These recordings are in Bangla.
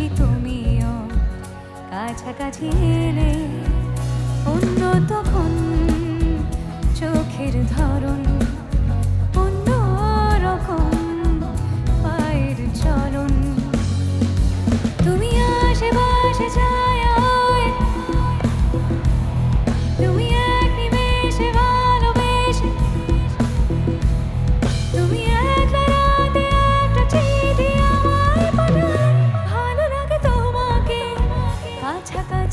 কাছাকাছি তুমিও। কাছাকাছি এলে অন্য তখন চোখের ধরন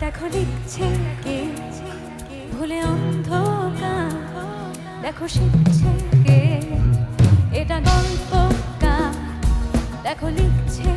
দেখো লিখছে কে? ভুলে অন্ধকার। দেখো শিখছে কে? এটা গল্প কা দেখো লিখছে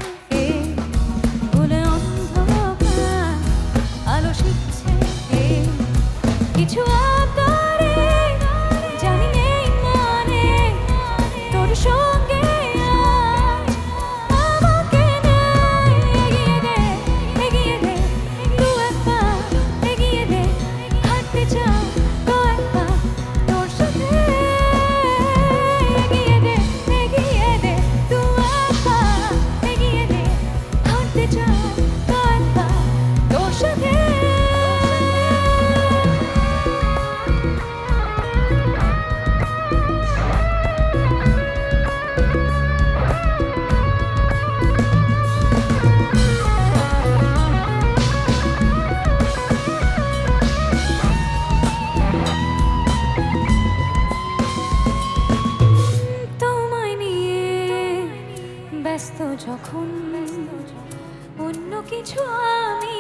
কিছু আমি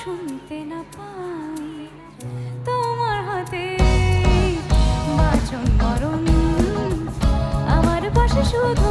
শুনতে না পাই। তোমার হাতে বাচন মরণ আমার পাশে শুধু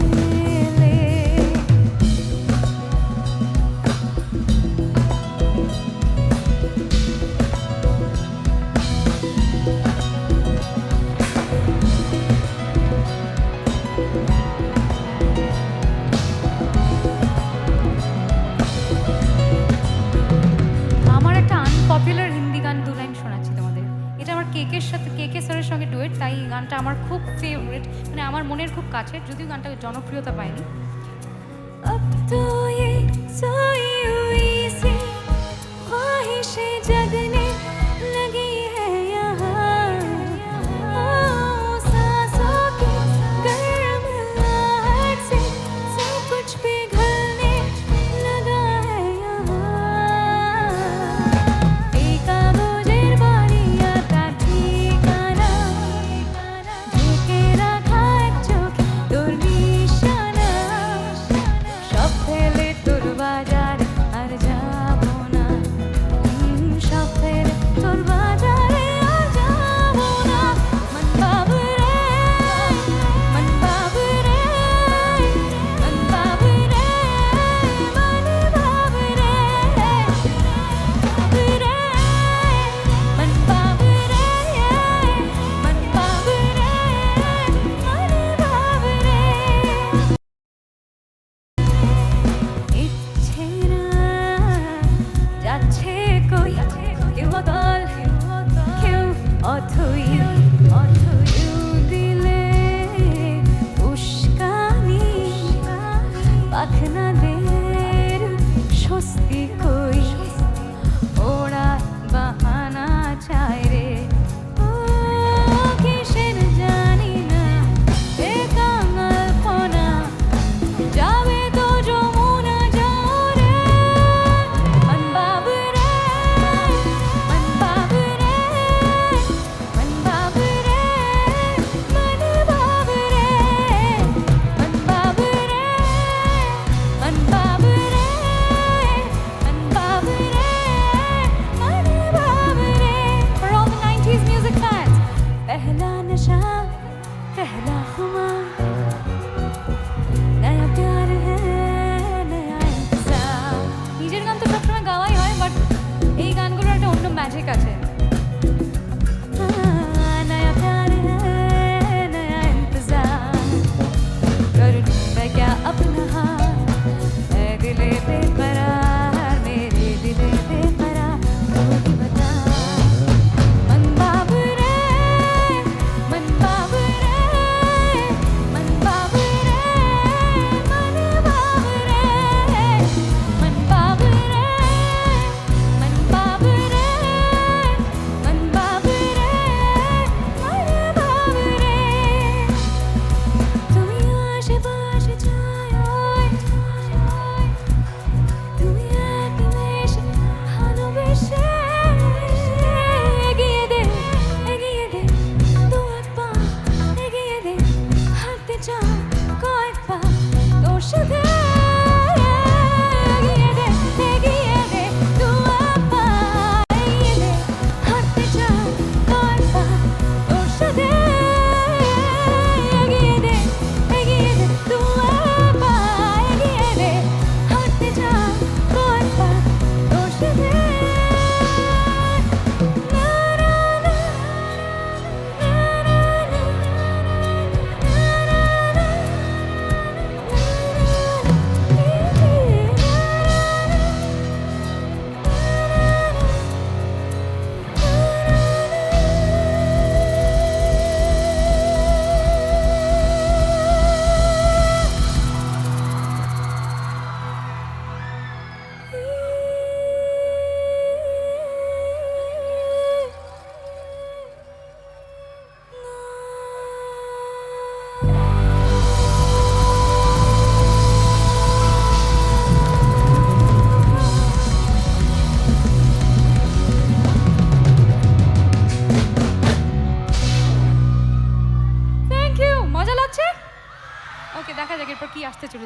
কেকের সাথে কেকে স্যারের সঙ্গে ডুয়েট, তাই এই গানটা আমার খুব ফেভারিট মানে আমার মনের খুব কাছে যদিও গানটা জনপ্রিয়তা পায়নি। ঠিক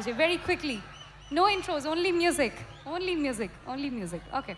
Very quickly. No intros, only music. Only music. Only music. Okay.